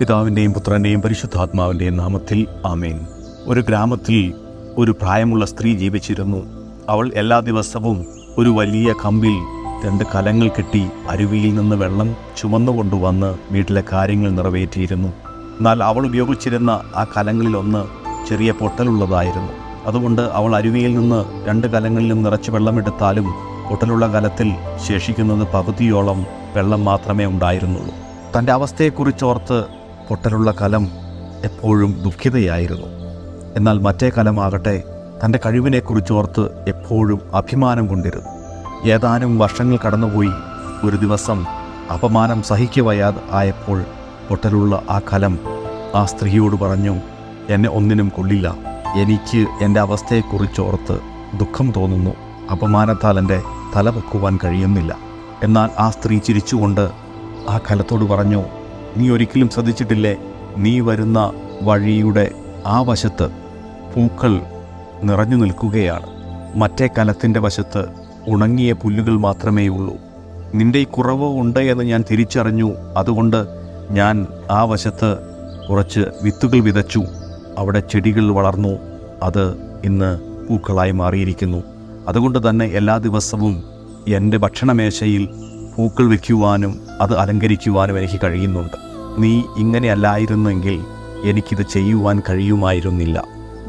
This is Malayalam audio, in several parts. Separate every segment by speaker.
Speaker 1: പിതാവിന്റെയും പുത്രന്റെയും പരിശുദ്ധാത്മാവിന്റെയും നാമത്തിൽ ആമേൻ. ഒരു ഗ്രാമത്തിൽ ഒരു പ്രായമുള്ള സ്ത്രീ ജീവിച്ചിരുന്നു. അവൾ എല്ലാ ദിവസവും ഒരു വലിയ കമ്പിൽ രണ്ട് കലങ്ങൾ കെട്ടി അരുവിയിൽ നിന്ന് വെള്ളം ചുമന്നുകൊണ്ടുവന്ന് വീട്ടിലെ കാര്യങ്ങൾ നിറവേറ്റിയിരുന്നു. എന്നാൽ അവൾ ഉപയോഗിച്ചിരുന്ന ആ കലങ്ങളിലൊന്ന് ചെറിയ പൊട്ടലുള്ളതായിരുന്നു. അതുകൊണ്ട് അവൾ അരുവിയിൽ നിന്ന് രണ്ട് കലങ്ങളിലും നിറച്ച് വെള്ളമെടുത്താലും പൊട്ടലുള്ള കലത്തിൽ ശേഷിക്കുന്നത് പകുതിയോളം വെള്ളം മാത്രമേ ഉണ്ടായിരുന്നുള്ളൂ. തന്റെ അവസ്ഥയെക്കുറിച്ചോർത്ത് പൊട്ടലുള്ള കലം എപ്പോഴും ദുഃഖിതയായിരുന്നു. എന്നാൽ മറ്റേ കലമാകട്ടെ തന്റെ കഴിവിനെക്കുറിച്ചോർത്ത് എപ്പോഴും അഭിമാനം കൊണ്ടിരുന്നു. ഏതാനും വർഷങ്ങൾ കടന്നുപോയി ഒരു ദിവസം അപമാനം സഹിക്കുവയാത് ആയപ്പോൾ പൊട്ടലുള്ള ആ കലം ആ സ്ത്രീയോട് പറഞ്ഞു എന്നെ ഒന്നിനും കൊള്ളില്ല. എനിക്ക് എന്റെ അവസ്ഥയെക്കുറിച്ചോർത്ത് ദുഃഖം തോന്നുന്നു. അപമാനത്താൽ എന്റെ തല വെക്കുവാൻ കഴിയുന്നില്ല. എന്നാൽ ആ സ്ത്രീ ചിരിച്ചുകൊണ്ട് ആ കലത്തോട് പറഞ്ഞു നീ ഒരിക്കലും ശ്രദ്ധിച്ചിട്ടില്ലേ? നീ വരുന്ന വഴിയുടെ ആ വശത്ത് പൂക്കൾ നിറഞ്ഞു നിൽക്കുകയാണ്. മറ്റേ കലത്തിന്റെ വശത്ത് ഉണങ്ങിയ പുല്ലുകൾ മാത്രമേ ഉള്ളൂ നിന്റെ ഈ കുറവ് ഉണ്ട് എന്ന് ഞാൻ തിരിച്ചറിഞ്ഞു. അതുകൊണ്ട് ഞാൻ ആ വശത്ത് കുറച്ച് വിത്തുകൾ വിതച്ചു. അവിടെ ചെടികൾ വളർന്നു. അത് ഇന്ന് പൂക്കളായി മാറിയിരിക്കുന്നു. അതുകൊണ്ട് തന്നെ എല്ലാ ദിവസവും എന്റെ ഭക്ഷണമേശയിൽ പൂക്കൾ വയ്ക്കുവാനും അത് അലങ്കരിക്കുവാനും എനിക്ക് കഴിയുന്നുണ്ട്. നീ ഇങ്ങനെയല്ലായിരുന്നെങ്കിൽ എനിക്കിത് ചെയ്യുവാൻ കഴിയുമായിരുന്നില്ല.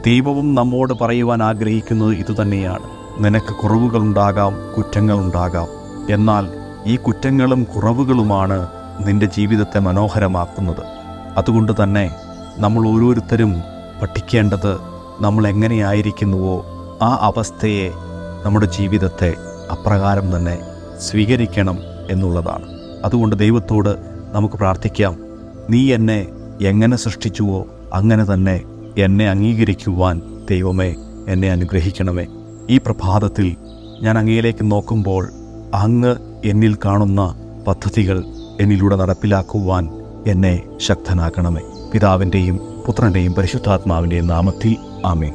Speaker 1: ദൈവവും നമ്മോട് പറയുവാൻ ആഗ്രഹിക്കുന്നത് ഇതുതന്നെയാണ് നിനക്ക് കുറവുകളുണ്ടാകാം കുറ്റങ്ങളുണ്ടാകാം. എന്നാൽ ഈ കുറ്റങ്ങളും കുറവുകളുമാണ് നിന്റെ ജീവിതത്തെ മനോഹരമാക്കുന്നത്. അതുകൊണ്ട് തന്നെ നമ്മൾ ഓരോരുത്തരും പഠിക്കേണ്ടത് നമ്മൾ എങ്ങനെയായിരിക്കുന്നുവോ ആ അവസ്ഥയെ നമ്മുടെ ജീവിതത്തെ അപ്രകാരം തന്നെ സ്വീകരിക്കണം. എന്നുള്ളതാണ്. അതുകൊണ്ട് ദൈവത്തോട് നമുക്ക് പ്രാർത്ഥിക്കാം. നീ എന്നെ എങ്ങനെ സൃഷ്ടിച്ചുവോ അങ്ങനെ തന്നെ എന്നെ അംഗീകരിക്കുവാൻ ദൈവമേ എന്നെ അനുഗ്രഹിക്കണമേ. ഈ പ്രഭാതത്തിൽ ഞാൻ അങ്ങയിലേക്ക് നോക്കുമ്പോൾ അങ്ങ് എന്നിൽ കാണുന്ന പദ്ധതികൾ എന്നിലൂടെ നടപ്പിലാക്കുവാൻ എന്നെ ശക്തനാക്കണമേ. പിതാവിന്റെയും പുത്രന്റെയും പരിശുദ്ധാത്മാവിന്റെയും നാമത്തിൽ ആമേ